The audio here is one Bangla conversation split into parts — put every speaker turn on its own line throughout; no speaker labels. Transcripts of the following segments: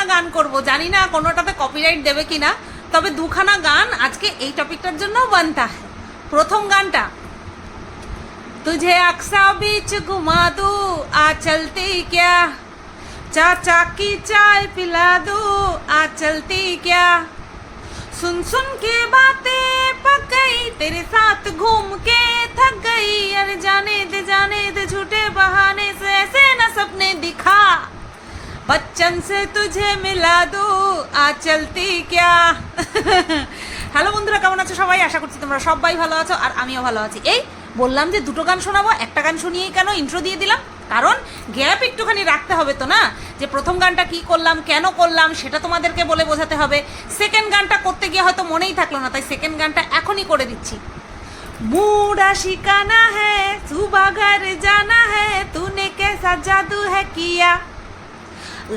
দুখানা গান করব জানি না কোনোটাতে কপিরাইট দেবে কিনা তবে দুখানা গান আজকে এই টপিকটার জন্য বানতা है প্রথম গানটা तुझे अक्सा बीच घुमा दूँ आ चलती क्या चाचा की चाय पिला दूँ आ चलती क्या सुन सुन के बातें पक गई तेरे साथ घूम के थक गई अरे जाने दे जाने दे झूठे बहाने से ऐसे न सपने दिखा बच्चन से तुझे मिला दू आ चलती क्या হ্যালো বন্ধুরা কেমন আছো সবাই আশা করছি তোমরা সবাই ভালো আছো আর আমিও ভালো আছি এই বললাম যে দুটো গান শোনাবো একটা গান শুনিয়েই কেন ইন্ট্রো দিয়ে দিলাম কারণ গ্যাপ একটুখানি রাখতে হবে তো না যে প্রথম গানটা কি করলাম কেন করলাম সেটা তোমাদেরকে বলে বোঝাতে হবে সেকেন্ড গানটা করতে গিয়ে হয়তো মনেই থাকলো না তাই সেকেন্ড গানটা এখনই করে দিচ্ছি मूडा शिकाना है सुबह घर जाना है तूने कैसा जादू है किया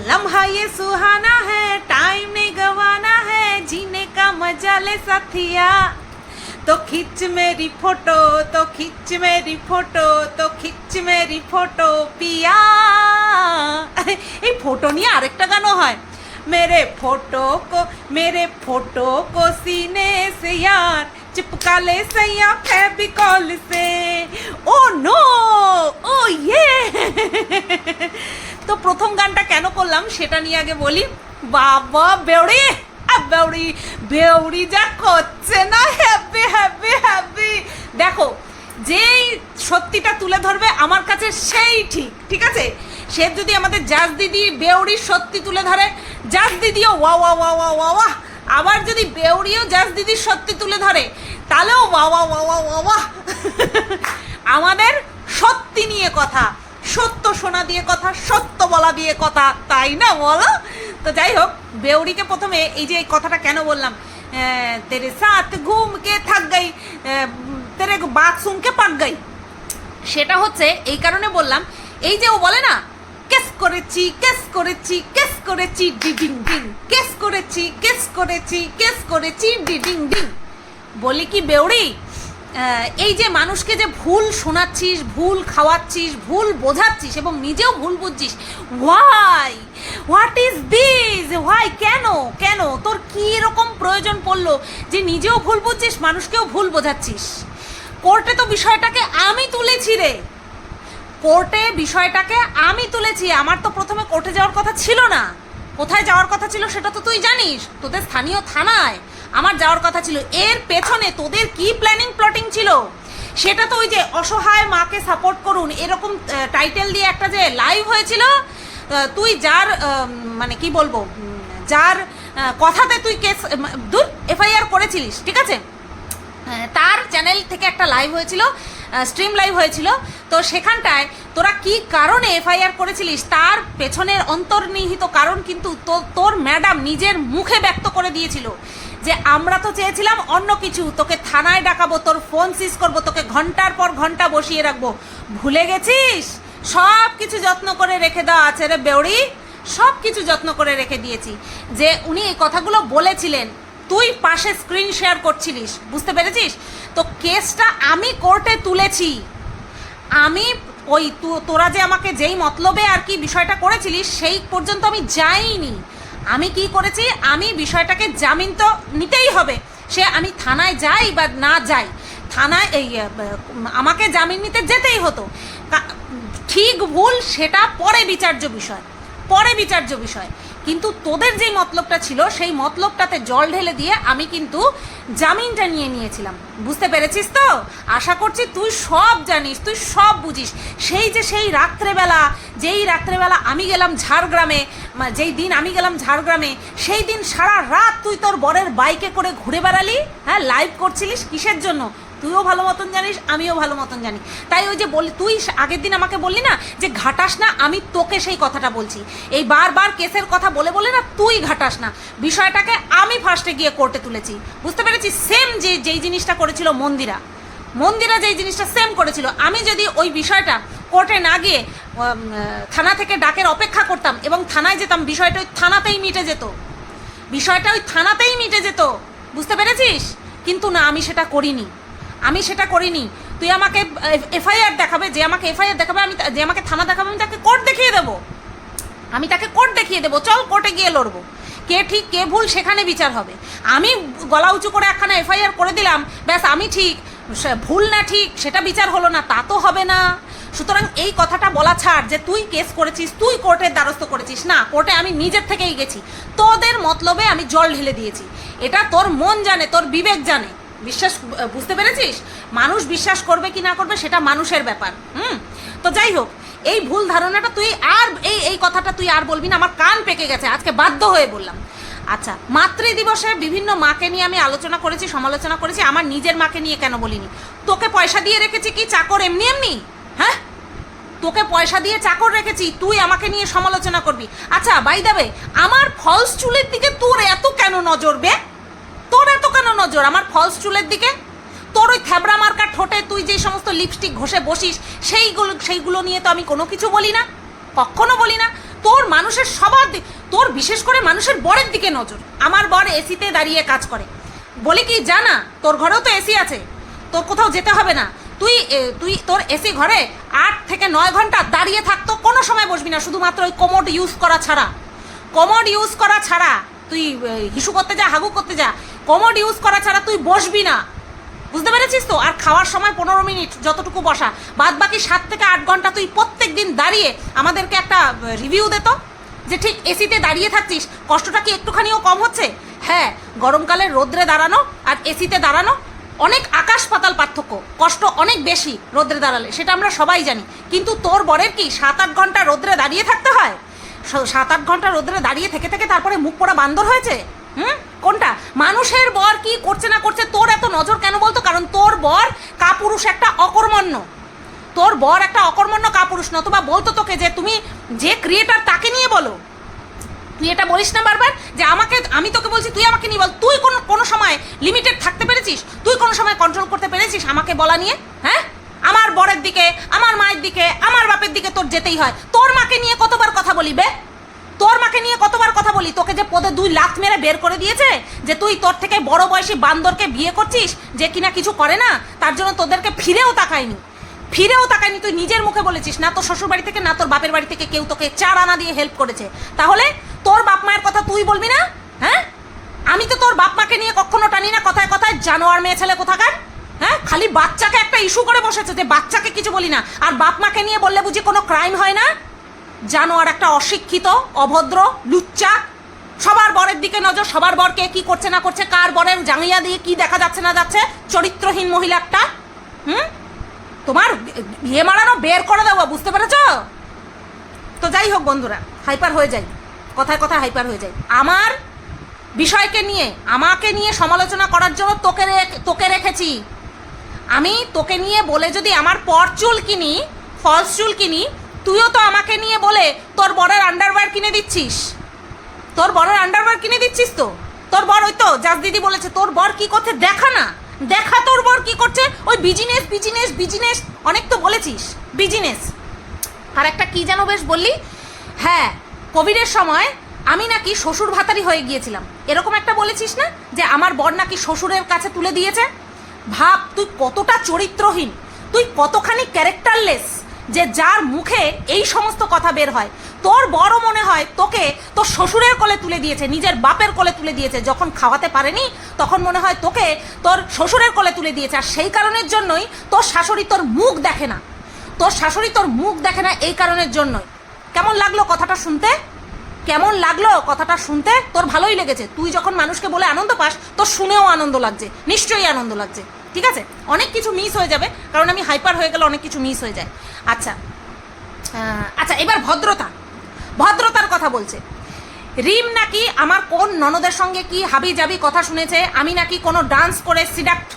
लम्हा ये सुहाना है टाइम नहीं गवाना है जीने का मजा ले साथिया तो खिंच मेरी फोटो तो खिंच मेरी फोटो तो खिंच मेरी फोटो पिया এই ফটো নিয়ে আরেকটা গানও হয় मेरे फोटो को मेरे फोटो को सीने से यार चिपका ले सैया फेविकॉल से ओ नो ও ইয়ে তো প্রথম গানটা কেন করলাম সেটা নিয়ে আগে বলি। বাবা, বেউড়ি বেউড়ি বেউড়ি যা করছে না হ্যাপি হ্যাপি হ্যাপি দেখো, যেই সত্যিটা তুলে ধরবে আমার কাছে সেই ঠিক ঠিক আছে? সে যদি আমাদের জাজ দিদি বেউড়ির সত্যি তুলে ধরে, জাজ দিদিও ওয়া ওয়া ওয়া ওয়া ওয়া ওয়া আবার যদি বেউড়িও জাজ দিদির সত্যি তুলে ধরে, তাহলেও ওয়া ওয়া ওয়া ওয়া ওয়া আমাদের সত্যি নিয়ে কথা। সত্য শোনা দিয়ে কথা, সত্য বলা দিয়ে কথা, তাই না বলো? তো যাই হোক বেউড়িকে প্রথমে এই যে এই কথাটা কেন বললাম? তেরে সাথ ঘুম কে থাক গাই তেরে বাত শুনকে পাক গাই সেটা হচ্ছে এই কারণে বললাম, এই যে ও বলে না, কেস করেছি কেস করেছি কেস করেছি ডিডিং ডিং কেস করেছি কেস করেছি কেস করেছি ডিডিং ডিং বলি কি বেউড়ি এই যে মানুষকে যে ভুল শোনাচ্ছিস, ভুল খাওয়াচ্ছিস, ভুল বোঝাচ্ছিস এবং নিজেও ভুল বুঝছিস why what is this why কেন? কেন? তোর কী এরকম প্রয়োজন পড়ল যে নিজেও ভুল বুঝছিস, মানুষকেও ভুল বোঝাচ্ছিস? কোর্টে তো বিষয়টাকে আমি তুলেছি রে। কোর্টে বিষয়টাকে আমি তুলেছি, আমার তো প্রথমে কোর্টে যাওয়ার কথা ছিল না। কোথায় যাওয়ার কথা ছিল সেটা তো তুই জানিস। তোদের স্থানীয় থানায় আমার যাওয়ার কথা ছিল। এর পেছনে তোদের কি প্ল্যানিং প্লটিং ছিল? সেটা তো ওই যে অসহায় মাকে সাপোর্ট করুন, এরকম টাইটেল দিয়ে একটা যে লাইভ হয়েছিল তুই যার মানে কি বলব যার কথাতে তুই কেস দূর এফআইআর করেছিলিস, ঠিক আছে? তার চ্যানেল থেকে একটা লাইভ হয়েছিল স্ট্রিম লাইভ হয়েছিল। তো সেখানটায় তোরা কি কারণে এফআইআর করেছিলিস? তার পেছনের অন্তর্নিহিত কারণ কিন্তু তোর ম্যাডাম নিজের মুখে ব্যক্ত করে দিয়েছিল যে, আমরা তো চেয়েছিলাম অন্য কিছু। তোকে থানায় ডাকাবো, তোর ফোন সিজ করব, তোকে ঘণ্টার পর ঘণ্টা বসিয়ে রাখব। ভুলে গেছিস? সব কিছু যত্ন করে রেখে দেওয়া আছে রে বেউড়ি। সব কিছু যত্ন করে রেখে দিয়েছি। যে উনি এই কথাগুলো বলেছিলেন তুই পাশে স্ক্রিন শেয়ার করছিলিস, বুঝতে পেরেছিস? তো কেসটা আমি কোর্টে তুলেছি। আমি ওই তোরা যে আমাকে যেই মতলবে আর কি বিষয়টা করেছিলিস, সেই পর্যন্ত আমি যাইনি। আমি কি করেছি? আমি বিষয়টাকে জামিন তো নিতেই হবে। সে আমি থানায় যাই বা না যাই, থানায় এই আমাকে জামিন নিতে যেতেই হতো। ঠিক ভুল সেটা পরে বিচার্য বিষয়, পরে বিচার্য বিষয়। কিন্তু তোদের যেই মতলবটা ছিল, সেই মতলবটাতে জল ঢেলে দিয়ে আমি কিন্তু জামিনটা নিয়ে নিয়েছিলাম। বুঝতে পেরেছিস তো? আশা করছি তুই সব জানিস, তুই সব বুঝিস। সেই যে সেই রাত্রেবেলা, যেই রাত্রেবেলা আমি গেলাম ঝাড়গ্রামে যেই দিন আমি গেলাম ঝাড়গ্রামে, সেই দিন সারা রাত তুই তোর বরের বাইকে করে ঘুরে বেড়ালি? হ্যাঁ লাইভ করছিলিস? কিসের জন্য? তুইও ভালো মতন জানিস, আমিও ভালো মতন জানি। তাই ওই যে বলি তুই আগের দিন আমাকে বললি না যে ঘাটাস না, আমি তোকে সেই কথাটা বলছি। এই বারবার কেসের কথা বলে বলে না, তুই ঘাটাস না। বিষয়টাকে আমি ফার্স্টে গিয়ে কোর্টে তুলেছি। বুঝতে পেরেছি সেম যে, যেই জিনিসটা করেছিল মন্দিরা। মন্দিরা যেই জিনিসটা সেম করেছিল। আমি যদি ওই বিষয়টা কোর্টে না গিয়ে থানা থেকে ডাকের অপেক্ষা করতাম এবং থানায় যেতাম, বিষয়টা ওই থানাতেই মিটে যেত। বিষয়টা ওই থানাতেই মিটে যেত। বুঝতে পেরেছিস? কিন্তু না, আমি সেটা করিনি। আমি সেটা করিনি। তুই আমাকে এফআইআর দেখাবে, যে আমাকে এফআইআর দেখাবে, আমি যে আমাকে থানা দেখাবে, আমি তাকে কোর্ট দেখিয়ে দেবো। আমি তাকে কোর্ট দেখিয়ে দেবো। চল কোর্টে গিয়ে লড়বো। কে ঠিক, কে ভুল, সেখানে বিচার হবে। আমি গলা উঁচু করে একখানা এফআইআর করে দিলাম, ব্যাস, আমি ঠিক। ভুল না ঠিক, সেটা বিচার হলো না, তা তো হবে না। সুতরাং এই কথাটা বলা ছাড়, যে তুই কেস করেছিস, তুই কোর্টের দ্বারস্থ করেছিস। না, কোর্টে আমি নিজের থেকেই গেছি। তোদের মতলবে আমি জল ঢেলে দিয়েছি। এটা তোর মন জানে, তোর বিবেক জানে। বিশ্বাস বুঝতে পেরেছিস? মানুষ বিশ্বাস করবে কি না করবে সেটা মানুষের ব্যাপার, হুম? তো যাই হোক, এই ভুল ধারণাটা তুই আর, এই এই কথাটা তুই আর বলবি না, আমার কান পেকে গেছে, আজকে বাধ্য হয়ে বললাম। আচ্ছা মাতৃ দিবসে বিভিন্ন মাকে নিয়ে আমি আলোচনা করেছি, সমালোচনা করেছি, আমার নিজের মাকে নিয়ে কেন বলিনি? তোকে পয়সা দিয়ে রেখেছি কি চাকর এমনি এমনি? হ্যাঁ? তোকে পয়সা দিয়ে চাকর রেখেছি, তুই আমাকে নিয়ে সমালোচনা করবি। আচ্ছা বাই দেবে আমার ফলস চুলের দিকে তোর এত কেন নজর বে? তোর এত কেন নজর? আমার ফলস চুলের দিকে? তোর ওই থ্যাবড়া মার্কা ঠোঁটে তুই যে সমস্ত লিপস্টিক ঘষে বসিস, সেইগুলো সেইগুলো নিয়ে তো আমি কোনো কিছু বলি না। কখনো বলি না। তোর মানুষের সবার তোর বিশেষ করে মানুষের বরের দিকে নজর। আমার বর এসিতে দাঁড়িয়ে কাজ করে। বলি কি জানা তোর ঘরেও তো এসি আছে। তোর কোথাও যেতে হবে না। তুই তুই তোর এসি ঘরে আট থেকে নয় ঘণ্টা দাঁড়িয়ে থাকতো কোনো সময় বসবি না। শুধুমাত্র ওই কোমোড ইউজ করা ছাড়া। কোমোড ইউজ করা ছাড়া তুই হিসু করতে যা, হাগু করতে যা। কোমোড ইউজ করা ছাড়া তুই বসবি না। বুঝতে পেরেছিস তো? আর খাওয়ার সময় পনেরো মিনিট যতটুকু বসা। বাদ বাকি সাত থেকে আট ঘণ্টা তুই প্রত্যেক দিন দাঁড়িয়ে আমাদেরকে একটা রিভিউ দে তো। যে ঠিক এসিতে দাঁড়িয়ে থাকছিস, কষ্টটা কি একটুখানিও কম হচ্ছে? হ্যাঁ গরমকালে রোদ্রে দাঁড়ানো আর এসিতে দাঁড়ানো অনেক আকাশ পাতাল পার্থক্য। কষ্ট অনেক বেশি রোদ্রে দাঁড়ালে, সেটা আমরা সবাই জানি। কিন্তু তোর বরের কি সাত আট ঘণ্টা রোদ্রে দাঁড়িয়ে থাকতে হয়? সাত আট ঘণ্টা রোদ্রে দাঁড়িয়ে থেকে থেকে তারপরে মুখ পোড়া বান্দর হয়েছে? হুম? কোনটা? মানুষের বর কি করছে না করছে তোর এত নজর কেন বলতো? কারণ তোর বর কাপুরুষ একটা অকর্মণ্য। তোর বর একটা অকর্মণ্য কাপুরুষ, নতুবা বলতো তোকে যে তুমি যে ক্রিয়েটার তাকে নিয়ে বলো। তুই এটা বলিস না বারবার? যে আমাকে, আমি তোকে বলছি, তুই আমাকে নিয়ে বল। তুই কোনো কোনো সময় লিমিটেড থাকতে পেরেছিস? তুই কোনো সময় কন্ট্রোল করতে পেরেছিস আমাকে বলা নিয়ে? হ্যাঁ? আমার বরের দিকে, আমার মায়ের দিকে, আমার বাপের দিকে তোর যেতেই হয়। তোর মাকে নিয়ে কতবার কথা বলি বে তোর মাকে নিয়ে কতবার কথা বলি? তোকে যে পদে দুই লাত মেরে বের করে দিয়েছে? যে তুই তোর থেকে বড় বয়সী বান্দরকে বিয়ে করছিস, যে কিনা কিছু করে না, তার জন্য তোদেরকে ফিরেও তাকায়নি। ফিরেও তাকায়নি, তুই নিজের মুখে বলেছিস, না তোর শ্বশুর বাড়ি থেকে, না তোর বাপের বাড়ি থেকে কেউ তোকে চার আনা দিয়ে হেল্প করেছে। তাহলে তোর বাপ মায়ের কথা তুই বলবি না? হ্যাঁ? আমি তো তোর বাপ মাকে নিয়ে কখনো টানি না, কথায় কথায় জানোয়ার মেয়ে ছেলে কোথাকার? হ্যাঁ? খালি বাচ্চাকে একটা ইস্যু করে বসেছে যে বাচ্চাকে কিছু বলি না। আর বাপ মাকে নিয়ে বললে বুঝি কোনো ক্রাইম হয় না? জানোয়ার একটা অশিক্ষিত, অভদ্র, লুচ্চা। সবার বরের দিকে নজর, সবার বরকে কি করছে না করছে, কার বরের জাঙ্গিয়া দিয়ে কি দেখা যাচ্ছে না যাচ্ছে, চরিত্রহীন মহিলা একটা হুম? তোমার বিয়ে মারানো বের করে দেবো, বুঝতে পেরেছ? তো যাই হোক বন্ধুরা, হাইপার হয়ে যাই, কথায় কথায় হাইপার হয়ে যায় আমার বিষয়কে নিয়ে, আমাকে নিয়ে সমালোচনা করার জন্য তোকে তোকে রেখেছি। আমি তোকে নিয়ে বলে যদি আমার পর চুল কিনি ফলস চুল কিনি তুইও তো আমাকে নিয়ে বলে তোর বরের আন্ডারওয়্যার কিনে দিচ্ছিস। তোর বরের আন্ডারওয়্যার কিনে দিচ্ছিস তো? তোর বর ওই তো জাস দিদি বলেছে, তোর বর কি করছে দেখা না। দেখা তোর বর কি করছে? ওই বিজিনেস বিজিনেস বিজিনেস অনেক তো বলেছিস বিজিনেস আর একটা কি যেন বেশ বললি? হ্যাঁ কোভিডের সময় আমি নাকি শ্বশুর ভাতারি হয়ে গিয়েছিলাম। এরকম একটা বলেছিস না? যে আমার বর নাকি শ্বশুরের কাছে তুলে দিয়েছে? ভাব, তুই কতটা চরিত্রহীন। তুই কতখানি ক্যারেক্টারলেস যে যার মুখে এই সমস্ত কথা বের হয়। তোর বড় মনে হয় তোকে তোর শ্বশুরের কোলে তুলে দিয়েছে, নিজের বাপের কোলে তুলে দিয়েছে, যখন খাওয়াতে পারেনি, তখন মনে হয় তোকে তোর শ্বশুরের কোলে তুলে দিয়েছে। আর সেই কারণের জন্যই তোর শাশুড়ি তোর মুখ দেখে না। তোর শাশুড়ি তোর মুখ দেখে না এই কারণের জন্যই। কেমন লাগল কথাটা শুনতে? কেমন লাগল কথাটা শুনতে? তোর ভালোই লেগেছে। তুই যখন মানুষকে বলে আনন্দ পাস, তোর শুনেও আনন্দ লাগছে। নিশ্চয়ই আনন্দ লাগছে। ঠিক আছে? অনেক কিছু মিস হয়ে যাবে, কারণ আমি হাইপার হয়ে গেলে অনেক কিছু মিস হয়ে যায়। আচ্ছা আচ্ছা এবার ভদ্রতা। ভদ্রতার কথা বলছে। রিম নাকি আমার কোন ননদের সঙ্গে কি হাবি জাবি কথা শুনেছে? আমি নাকি কোনো ডান্স করে সিডাক্ট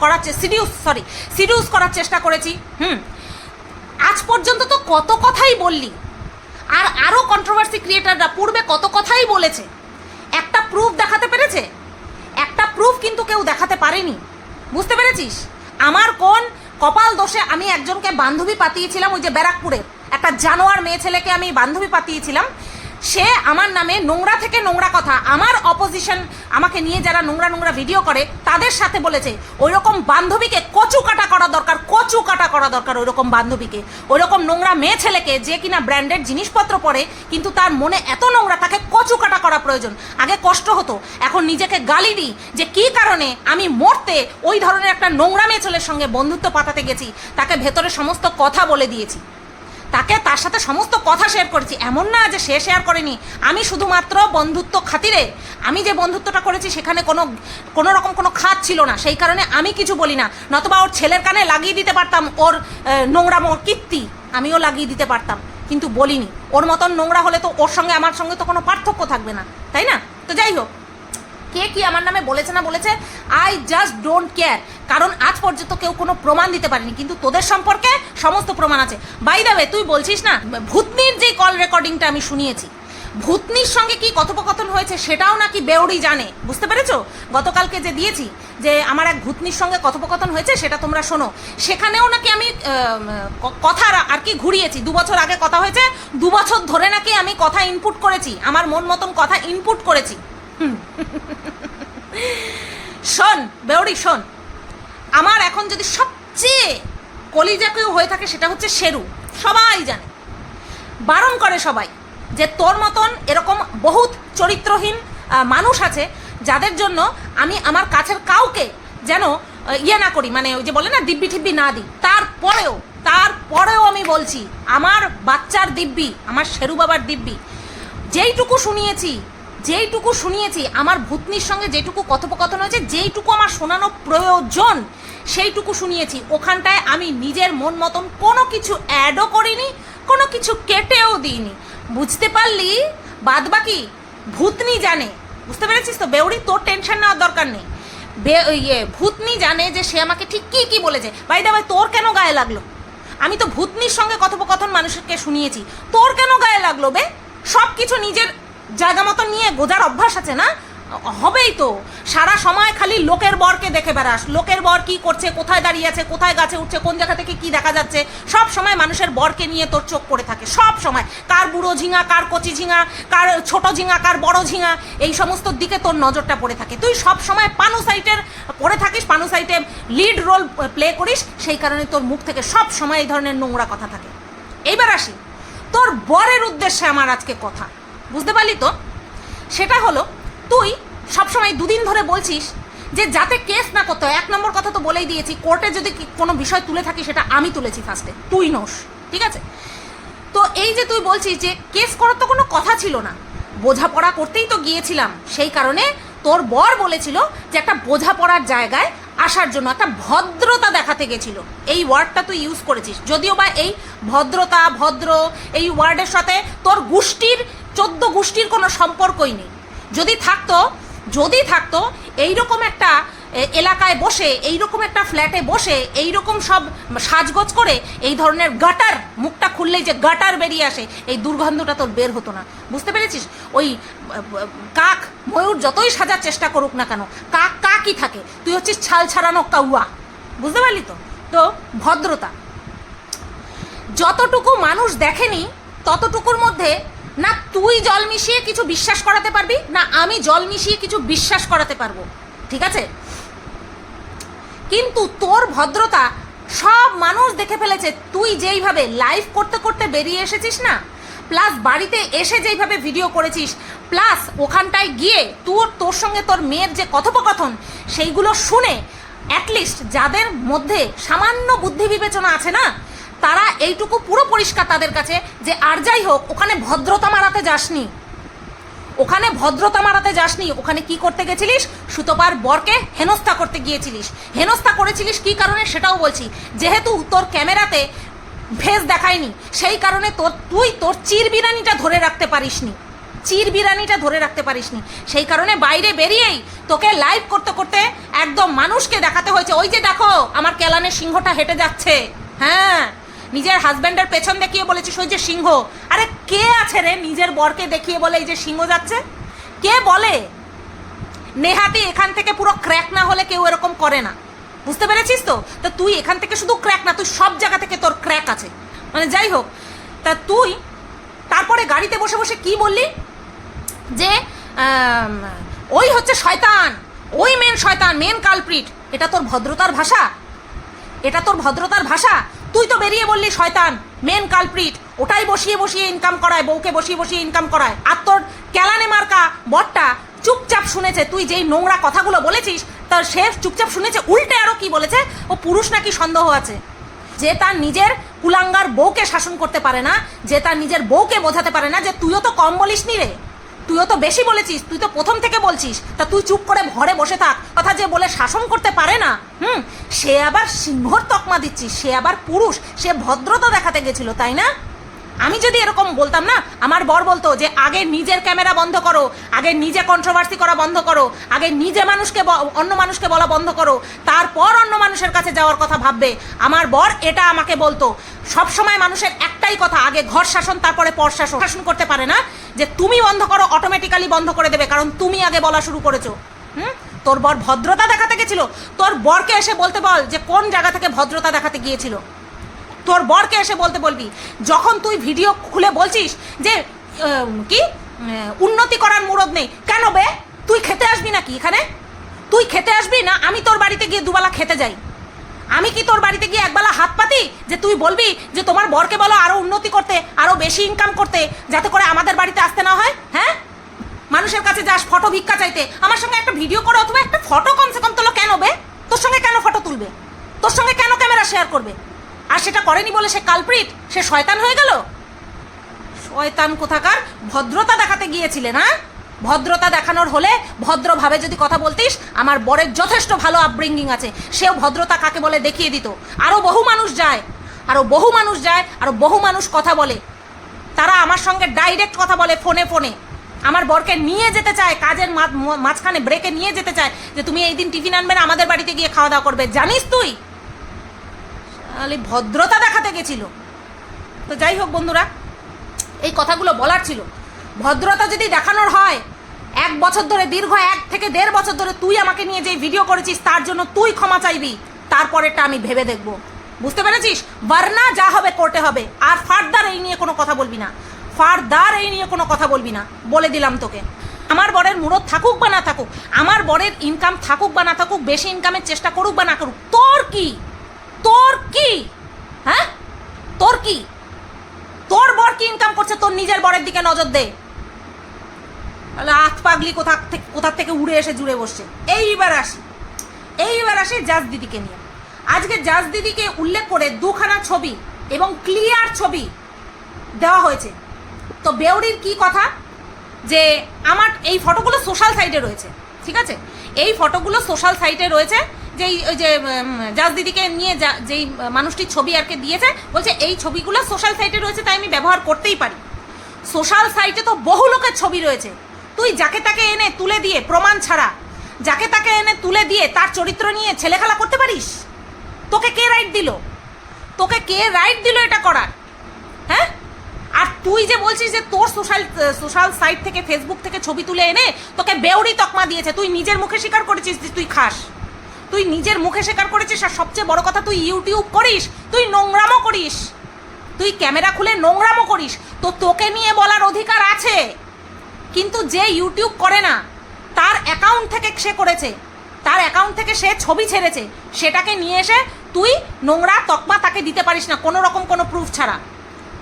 করার সিডিউস সরি সিডিউস করার চেষ্টা করেছি। হুম। আজ পর্যন্ত তো কত কথাই বললি। আর আরও কন্ট্রোভার্সি ক্রিয়েটাররা পূর্বে কত কথাই বলেছে। একটা প্রুফ দেখাতে পেরেছে? একটা প্রুফ কিন্তু কেউ দেখাতে পারেনি। বুঝতে পেরেছিস? আমার কোন কপাল দোষে আমি একজনকে বান্ধবী পাতিয়েছিলাম ওই যে ব্যারাকপুরে একটা জানোয়ার মেয়ে ছেলেকে আমি বান্ধবী পাতিয়েছিলাম। সে আমার নামে নোংরা থেকে নোংরা কথা, আমার অপোজিশন আমাকে নিয়ে যারা নোংরা নোংরা ভিডিও করে, তাদের সাথে বলেছে ওই রকম বান্ধবীকে কচু কাটা করা দরকার, কচু কাটা করা দরকার ওই রকম বান্ধবীকে। ওই রকম নোংরা মেয়ে ছেলেকে যে কিনা ব্র্যান্ডেড জিনিসপত্র পরে, কিন্তু তার মনে এত নোংরা তাকে কচু কাটা করা প্রয়োজন। আগে কষ্ট হতো, এখন নিজেকে গালি দিই যে কি কারণে আমি মরতে ওই ধরনের একটা নোংরা মেয়ে ছেলের সঙ্গে বন্ধুত্ব পাতাতে গেছি, তাকে ভেতরে সমস্ত কথা বলে দিয়েছি। তাকে তার সাথে সমস্ত কথা শেয়ার করেছি। এমন না যে সে শেয়ার করেনি। আমি শুধুমাত্র বন্ধুত্ব খাতিরে আমি যে বন্ধুত্বটা করেছি সেখানে কোনো কোনো রকম কোনো খাত ছিল না। সেই কারণে আমি কিছু বলি না। নতবা ওর ছেলের কানে লাগিয়ে দিতে পারতাম ওর আহ, নোংরাম ওর কীর্তি আমিও লাগিয়ে দিতে পারতাম। কিন্তু বলিনি। ওর মতন নোংরা হলে তো ওর সঙ্গে আমার সঙ্গে তো কোনো পার্থক্য থাকবে না। তাই না? তো যাই হোক কে কি আমার নামে বলেছে না বলেছে আই জাস্ট ডোন্ট কেয়ার কারণ আজ পর্যন্ত কেউ কোনো প্রমাণ দিতে পারেনি, কিন্তু তোদের সম্পর্কে সমস্ত প্রমাণ আছে। বাই দ্য তুই বলছিস না, ভূতনির যে কল রেকর্ডিংটা আমি শুনিয়েছি, ভূতনির সঙ্গে কি কথোপকথন হয়েছে সেটাও নাকি বেউরি জানে, বুঝতে পেরেছ? গতকালকে যে দিয়েছি যে আমার এক ভূতনির সঙ্গে কথোপকথন হয়েছে, সেটা তোমরা শোনো। সেখানেও নাকি আমি কথা আর কি ঘুরিয়েছি। দু বছর আগে কথা হয়েছে, দু বছর ধরে নাকি আমি কথা ইনপুট করেছি, আমার মন মতন কথা ইনপুট করেছি। শোন বেউরি শোন। আমার এখন যদি সবচেয়ে কলিজা কেউ হয়ে থাকে সেটা হচ্ছে শেরু। সবাই জানে। বারণ করে সবাই যে তোর মতন এরকম বহুত চরিত্রহীন মানুষ আছে যাদের জন্য আমি আমার কাছের কাউকে যেন ইয়ে না করি মানে ওই যে বলে না, দিব্যি ঠিব্বি না দিই। তারপরেও তারপরেও আমি বলছি, আমার বাচ্চার দিব্যি, আমার শেরু বাবার দিব্যি, যেইটুকু শুনিয়েছি যেইটুকু শুনিয়েছি, আমার ভূতনির সঙ্গে যেটুকু কথোপকথন হয়েছে, যেইটুকু আমার শোনানো প্রয়োজন, সেইটুকু শুনিয়েছি। ওখানটায় আমি নিজের মন মতন কোনো কিছু অ্যাডও করিনি, কোনো কিছু কেটেও দিইনি। বুঝতে পারলি? বাদ বাকি ভূতনি জানে। বুঝতে পেরেছিস তো? বেউরি, তোর টেনশন নেওয়ার দরকার নেই। বে ইয়ে ভূতনি জানে যে সে আমাকে ঠিক কী কী বলেছে। ভাই দা ভাই তোর কেন গায়ে লাগল? আমি তো ভূতনির সঙ্গে কথোপকথন মানুষকে শুনিয়েছি। তোর কেন গায়ে লাগল বে? সব কিছু নিজের জায়গা মতো নিয়ে গোজার অভ্যাস আছে না? হবেই তো। সারা সময় খালি লোকের বরকে দেখে বেড়াস। লোকের বর কি করছে, কোথায় দাঁড়িয়ে আছে, কোথায় গাছে উঠছে, কোন জায়গা থেকে কি দেখা যাচ্ছে, সব সময় মানুষের বরকে নিয়ে তোর চোখ পড়ে থাকে। সব সময়। কার বুড়ো ঝিঙা, কার কচি ঝিঙা, কার ছোট ঝিঙা, কার বড় ঝিঙা, এই সমস্ত দিকে তোর নজরটা পড়ে থাকে। তুই সব সময় পানু সাইটের পড়ে থাকিস পানু সাইটে লিড রোল প্লে করিস, সেই কারণে তোর মুখ থেকে সব সময় এই ধরনের নোংরা কথা থাকে। এইবার আসি। তোর বরের উদ্দেশ্যে আমার আজকে কথা। বুঝতে পারলি তো? সেটা হলো, তুই সবসময় দুদিন ধরে বলছিস যে যাতে কেস না করতে হয়। এক নম্বর কথা তো বলেই দিয়েছি কোর্টে যদি কোনো বিষয় তুলে থাকি, সেটা আমি তুলেছি ফার্স্টে তুই নোস, ঠিক আছে? তো এই যে তুই বলছিস যে কেস করার তো কোনো কথা ছিল না। বোঝাপড়া করতেই তো গিয়েছিলাম। সেই কারণে তোর বর বলেছিল যে একটা বোঝাপড়ার জায়গায় আসার জন্য একটা ভদ্রতা দেখাতে গেছিল। এই ওয়ার্ডটা তুই ইউজ করেছিস। যদিও বা এই ভদ্রতা, ভদ্র, এই ওয়ার্ডের সাথে তোর গোষ্ঠীর চোদ্দ গোষ্ঠীর কোনো সম্পর্কই নেই। যদি থাকতো যদি থাকতো, এইরকম একটা এলাকায় বসে, এইরকম একটা ফ্ল্যাটে বসে, এইরকম সব সাজগোজ করে, এই ধরনের গাটার, মুখটা খুললেই যে গাটার বেরিয়ে আসে, এই দুর্গন্ধটা তোর বের হতো না। বুঝতে পেরেছিস? ওই কাক, ময়ূর যতই সাজার চেষ্টা করুক না কেন, কাক, কাকই থাকে। তুই হচ্ছিস ছাল ছাড়ানো কাউয়া। বুঝতে পারলি তো? তো, ভদ্রতা। যতটুকু মানুষ দেখেনি, ততটুকুর মধ্যে না, তুই জল মিশিয়ে কিছু বিশ্বাস করাতে পারবি, না, আমি জল মিশিয়ে কিছু বিশ্বাস করাতে পারব। ঠিক আছে? কিন্তু তোর ভদ্রতা সব মানুষ দেখে ফেলেছে, তুই যেইভাবে লাইভ করতে করতে বেরিয়ে এসেছিস না প্লাস বাড়িতে এসে যেইভাবে ভিডিও করেছিস প্লাস ওখানটায় গিয়ে তোর তোর সঙ্গে তোর মেয়ের যে কথোপকথন, সেইগুলো শুনে অ্যাটলিস্ট যাদের মধ্যে সামান্য বুদ্ধি বিবেচনা আছে না তারা এইটুকু পুরো পরিষ্কার তাদের কাছে যে আর যাই হোক, ওখানে ভদ্রতা মারাতে যাসনি। ওখানে ভদ্রতা মারাতে যাসনি, ওখানে কি করতে গেছিলিস? সুতপার বরকে হেনস্থা করতে গিয়েছিলিস। হেনস্থা করেছিলিস কি কারণে সেটাও বলছি। যেহেতু তোর ক্যামেরাতে ভেজ দেখায়নি, সেই কারণে তোর, তুই তোর চির বিরানিটা ধরে রাখতে পারিসনি। চির বিরানিটা ধরে রাখতে পারিসনি। সেই কারণে বাইরে বেরিয়েই তোকে লাইভ করতে করতে একদম মানুষকে দেখাতে হয়েছে। ওই যে দেখো, আমার কেলানের সিংহটা হেঁটে যাচ্ছে। হ্যাঁ। নিজের হাজব্যান্ডের পেছন দেখিয়ে বলেছিস ওই যে সিংহ। আরে কে আছে রে নিজের বরকে দেখিয়ে বলে এই যে সিংহ যাচ্ছে? কে বলে? নেহাতি এখান থেকে পুরো ক্র্যাক না হলে কেউ এরকম করে না। বুঝতে পেরেছিস তো? তা তুই এখান থেকে শুধু ক্র্যাক না, তুই সব জায়গা থেকে তোর ক্র্যাক আছে। মানে যাই হোক, তা তুই তারপরে গাড়িতে বসে বসে কি বললি? যে ওই হচ্ছে শয়তান, ওই মেন শয়তান মেন কালপ্রিট এটা তোর ভদ্রতার ভাষা? এটা তোর ভদ্রতার ভাষা? তুই তো বেরিয়ে বললি, শয়তান। মেন কালপ্রিট ওটাই বসিয়ে বসিয়ে ইনকাম করায়, বউকে বসিয়ে বসিয়ে ইনকাম করায়। আর তোর ক্যালানে মার্কা বটটা চুপচাপ শুনেছে, তুই যেই নোংরা কথাগুলো বলেছিস, তার সে চুপচাপ শুনেছে, উল্টে আরও কি বলেছে, ও পুরুষ নাকি সন্দেহ আছে। যে তার নিজের কুলাঙ্গার বউকে শাসন করতে পারে না, যে তার নিজের বউকে বোঝাতে পারে না, যে তুইও তো কম বলিস নি রে। তুইও তো বেশি বলেছিস, তুই তো প্রথম থেকে বলছিস। তা তুই চুপ করে ঘরে বসে থাক, কথা যে বলে শাসন করতে পারে না। হুম? সে আবার সিংহর তকমা দিচ্ছিস, সে আবার পুরুষ, সে ভদ্রতা দেখাতে গেছিল, তাই না? আমি যদি এরকম বলতাম না, আমার বর বলতো যে, আগে নিজের ক্যামেরা বন্ধ করো, আগে নিজে কন্ট্রোভার্সি করা বন্ধ করো, আগে নিজে মানুষকে অন্য মানুষকে বলা বন্ধ করো, তারপর অন্য মানুষের কাছে যাওয়ার কথা ভাববে। আমার বর এটা আমাকে বলতো। সব সময় মানুষের একটাই কথা, আগে ঘর শাসন, তারপরে পর শাসন। শাসন করতে পারে না যে, তুমি বন্ধ করো অটোমেটিক্যালি বন্ধ করে দেবে, কারণ তুমি আগে বলা শুরু করেছ। হুম? তোর বর ভদ্রতা দেখাতে গেছিল? তোর বরকে এসে বলতে বল যে, কোন জায়গা থেকে ভদ্রতা দেখাতে গিয়েছিল? তোর বরকে এসে বলতে বলবি। যখন তুই ভিডিও খুলে বলছিস যে কি উন্নতি করার মুরদ নেই। কেন বে? তুই খেতে আসবি নাকি এখানে? তুই খেতে আসবি না আমি তোর বাড়িতে গিয়ে দুবেলা খেতে যাই? আমি কি তোর বাড়িতে গিয়ে একবেলা হাত পাতি? যে তুই বলবি যে তোমার বরকে বলো আরও উন্নতি করতে আরও বেশি ইনকাম করতে, যাতে করে আমাদের বাড়িতে আসতে না হয় হ্যাঁ? মানুষের কাছে যাস ফটো ভিক্ষা চাইতে। আমার সঙ্গে একটা ভিডিও করো অথবা একটা ফটো কমসে কম তোলো কেন বে? তোর সঙ্গে কেন ফটো তুলবে? তোর সঙ্গে কেন ক্যামেরা শেয়ার করবে? আর সেটা করেনি বলে সে কালপ্রিট? সে শয়তান হয়ে গেল? শয়তান কোথাকার? ভদ্রতা দেখাতে গিয়েছিলে না ভদ্রতা দেখানোর হলে ভদ্রভাবে যদি কথা বলতিস, আমার বরের যথেষ্ট ভালো আপব্রিঙ্গিং আছে। সেও ভদ্রতা কাকে বলে দেখিয়ে দিত। আরও বহু মানুষ যায়। আরও বহু মানুষ যায় আরও বহু মানুষ কথা বলে। তারা আমার সঙ্গে ডাইরেক্ট কথা বলে ফোনে ফোনে। আমার বরকে নিয়ে যেতে চায়, কাজের মাঝখানে ব্রেকে নিয়ে যেতে চায় যে, তুমি এই দিন টিফিন আনবে না, আমাদের বাড়িতে গিয়ে খাওয়া দাওয়া করবে। জানিস তুই? তাহলে ভদ্রতা দেখাতে গেছিল। তো যাই হোক বন্ধুরা, এই কথাগুলো বলার ছিল। ভদ্রতা যদি দেখানোর হয়, এক বছর ধরে, দীর্ঘ এক থেকে দেড় বছর ধরে তুই আমাকে নিয়ে যে ভিডিও করেছিস, তার জন্য তুই ক্ষমা চাইবি, তারপরেরটা আমি ভেবে দেখব। বুঝতে পেরেছিস? বার্না যা হবে, কোর্টে হবে। আর ফারদার এই নিয়ে কোনো কথা বলবি না। ফারদার এই নিয়ে কোনো কথা বলবি না। বলে দিলাম তোকে। আমার বরের মুরত থাকুক বা না থাকুক, আমার বরের ইনকাম থাকুক বা না থাকুক, বেশি ইনকামের চেষ্টা করুক বা না করুক, তোর কি? তোর কি? হ্যাঁ? তোর কি? তোর বর কি ইনকাম করছে? তোর নিজের বরের দিকে নজর দে। তাহলে আখ পাগলি কোথা থেকে কোথা থেকে উড়ে এসে জুড়ে বসছে? এইবার আসি। এইবার আসি জাজ দিদিকে নিয়ে। আজকে জাজ দিদিকে উল্লেখ করে দুখানা ছবি এবং ক্লিয়ার ছবি দেওয়া হয়েছে। তো বেউরির কি কথা? যে আমার এই ফটোগুলো সোশ্যাল সাইটে রয়েছে। ঠিক আছে? এই ফটোগুলো সোশ্যাল সাইটে রয়েছে। যেই, ওই যে জাজ দিদিকে নিয়ে যা, যেই মানুষটির ছবি আর কি দিয়েছে, বলছে এই ছবিগুলো সোশ্যাল সাইটে রয়েছে, তাই আমি ব্যবহার করতেই পারি। সোশ্যাল সাইটে তো বহু লোকের ছবি রয়েছে। তুই যাকে তাকে এনে তুলে দিয়ে, প্রমাণ ছাড়া, যাকে তাকে এনে তুলে দিয়ে তার চরিত্র নিয়ে ছেলেখেলা করতে পারিস? তোকে কে রাইট দিল? তোকে কে রাইট দিল এটা করার? হ্যাঁ? আর তুই যে বলছিস যে তোর সোশ্যাল সোশ্যাল সাইট থেকে ফেসবুক থেকে ছবি তুলে এনে তোকে বেউরি তকমা দিয়েছে, তুই নিজের মুখে স্বীকার করেছিস যে তুই খাস। তুই নিজের মুখে স্বীকার করেছিস আর সবচেয়ে বড় কথা তুই ইউটিউব করিস, তুই নোংরামও করিস। তুই ক্যামেরা খুলে নোংরামও করিস। তো তোকে নিয়ে বলার অধিকার আছে। কিন্তু যে ইউটিউব করে না, তার অ্যাকাউন্ট থেকে সে করেছে। তার অ্যাকাউন্ট থেকে সে ছবি ছেড়েছে। সেটাকে নিয়ে এসে তুই নোংরা তকমা তাকে দিতে পারিস না। কোনো রকম কোনো প্রুফ ছাড়া।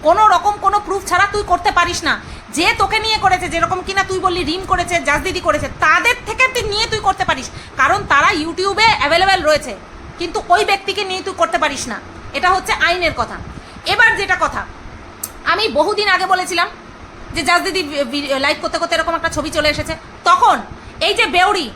কোনো রকম কোনো প্রুফ ছাড়া তুই করতে পারিস না। যে তোকে নিয়ে করেছে, যেরকম কিনা তুই বললি রিম করেছে জাজ দিদি করেছে, তাদের থেকে তুই নিয়ে তুই করতে পারিস। কারণ তারা ইউটিউবে অ্যাভেলেবেল রয়েছে, কিন্তু ওই ব্যক্তিকে নিয়ে তুই করতে পারিস না। এটা হচ্ছে আইনের কথা। এবার যেটা কথা, আমি বহুদিন আগে বলেছিলাম যে জাজ দিদি লাইভ করতে করতে এরকম একটা ছবি চলে এসেছে। তখন এই যে বেউরি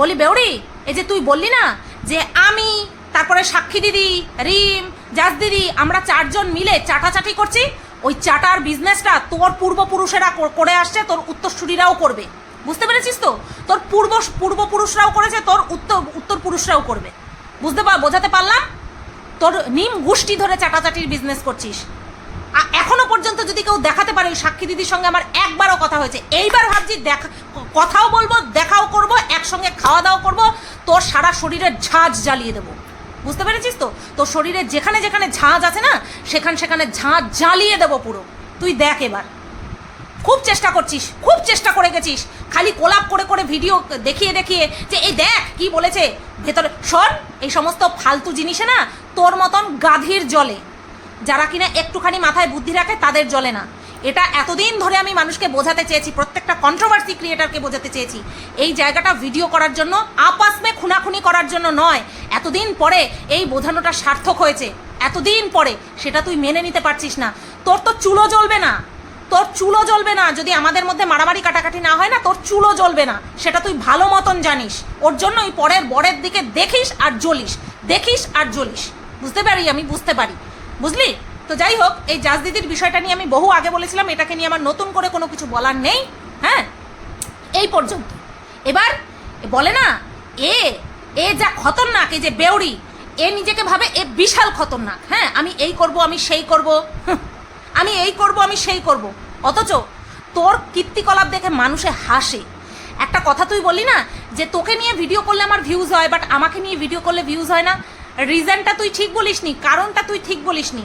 বলি বেউরি এই যে তুই বললি না যে আমি, তারপরে সাক্ষী দিদি, রিম জাজ দিদি, আমরা চারজন মিলে চাটাচাটি করছি ওই চাটার বিজনেসটা তোর পূর্বপুরুষেরা কর- আসছে, তোর উত্তরসূরিরাও করবে। বুঝতে পেরেছিস তো? তোর পূর্ব, পূর্বপুরুষরাও করেছে, তোর উত্তর উত্তর পুরুষরাও করবে। বুঝতে পার বোঝাতে পারলাম? তোর নিম গোষ্ঠী ধরে চাটাচাটির বিজনেস করছিস। এখনও পর্যন্ত যদি কেউ দেখাতে পারে, ওই সাক্ষী দিদির সঙ্গে আমার একবারও কথা হয়েছে। এইবার ভাবছি দেখা, কথাও বলব, দেখাও করব, একসঙ্গে খাওয়া দাওয়া করব, তোর সারা শরীরের ঝাঁজ জ্বালিয়ে দেবো। বুঝতে পেরেছিস তো? তোর শরীরে যেখানে যেখানে ঝাঁজ আছে না, সেখানে সেখানে ঝাঁজ জ্বালিয়ে দেবো পুরো। তুই দেখ এবার। খুব চেষ্টা করছিস, খুব চেষ্টা করে গেছিস। খালি কোলাপ করে করে ভিডিও দেখিয়ে দেখিয়ে যে, এই দেখ, কি বলেছে? ভেতরে শোন, এই সমস্ত ফালতু জিনিসে না তোর মতন গাধীর জলে, যারা কিনা একটুখানি মাথায় বুদ্ধি রাখে তাদের জলে না। এটা এতদিন ধরে আমি মানুষকে বোঝাতে চেয়েছি, প্রত্যেকটা কন্ট্রোভার্সি ক্রিয়েটারকে বোঝাতে চেয়েছি। এই জায়গাটা ভিডিও করার জন্য আপাস মে খুনাখুনি করার জন্য নয়। এতদিন পরে এই বোঝানোটা সার্থক হয়েছে। এতদিন পরে সেটা তুই মেনে নিতে পারছিস না। তোর তো চুলো জ্বলবে না। তোর চুলো জ্বলবে না। যদি আমাদের মধ্যে মারামারি কাটাকাটি না হয় না, তোর চুলো জ্বলবে না। সেটা তুই ভালো মতন জানিস। ওর জন্য ওই পরের বরের দিকে দেখিস আর জ্বলিস। দেখিস আর জ্বলিস। বুঝতে পারি আমি? বুঝতে পারি। বুঝলি? তো যাই হোক, এই জাজ দিদির বিষয়টা নিয়ে আমি বহু আগে বলেছিলাম, এটাকে নিয়ে আমার নতুন করে কোনো কিছু বলার নেই হ্যাঁ? এই পর্যন্ত। এবার, বলে না, এ এ যা খতরনাক, এই যে বেউড়ি, এ নিজেকে ভাবে এ বিশাল খতরনাক হ্যাঁ? আমি এই করব, আমি সেই করব আমি এই করব, আমি সেই করব। অথচ তোর কীর্তিকলাপ দেখে মানুষে হাসে। একটা কথা তুই বললি না, যে তোকে নিয়ে ভিডিও করলে আমার ভিউজ হয় বাট আমাকে নিয়ে ভিডিও করলে ভিউজ হয় না। রিজনটা তুই ঠিক বলিসনি, কারণটা তুই ঠিক বলিসনি।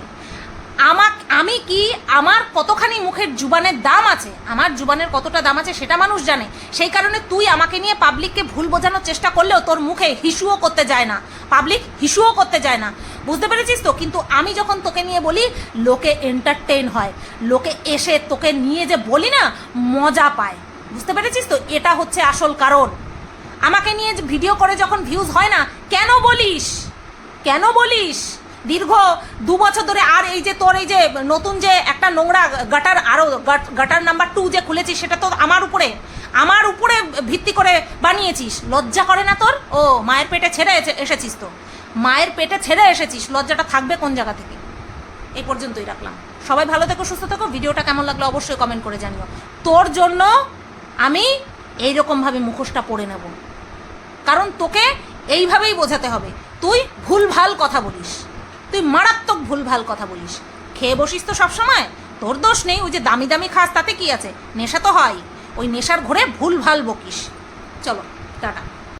আমাক আমি কি আমার কতখানি মুখের জুবানের দাম আছে? আমার জুবানের কতটা দাম আছে সেটা মানুষ জানে। সেই কারণে তুই আমাকে নিয়ে পাবলিককে ভুল বোঝানোর চেষ্টা করলেও তোর মুখে হিসুও করতে যায় না। পাবলিক হিসুও করতে যায় না। বুঝতে পেরেছিস তো? কিন্তু আমি যখন তোকে নিয়ে বলি, লোকে এন্টারটেন হয়। লোকে এসে তোকে নিয়ে যে বলি না, মজা পায়। বুঝতে পেরেছিস তো? এটা হচ্ছে আসল কারণ। আমাকে নিয়ে ভিডিও করে যখন ভিউজ হয় না, কেন বলিস? কেন বলিস? দীর্ঘ দু বছর ধরে আর এই যে তোর এই যে নতুন যে একটা নোংরা গাটার আরও গাটার নাম্বার টু যে খুলেছিস, সেটা তো আমার উপরে। আমার উপরে ভিত্তি করে বানিয়েছিস। লজ্জা করে না তোর? ও, মায়ের পেটে ছেড়ে এসে- এসেছিস তো। মায়ের পেটে ছেড়ে এসেছিস। লজ্জাটা থাকবে কোন জায়গা থেকে? এই পর্যন্তই রাখলাম। সবাই ভালো থেকো, সুস্থ থেকো। ভিডিওটা কেমন লাগল অবশ্যই কমেন্ট করে জানিও। তোর জন্য আমি এইরকমভাবে মুখোশটা পরে নেব। কারণ তোকে এইভাবেই বোঝাতে হবে। তুই ভুলভাল কথা বলিস। তুই মারাত্মক ভুলভাল কথা বলিস। খেয়ে বসিস তো সবসময়? তোর দোষ নেই ওই যে দামি দামি খাস, তাতে কি আছে? নেশা তো হয়। ওই নেশার ঘরে ভুলভাল বকিস। চলো, টাটা।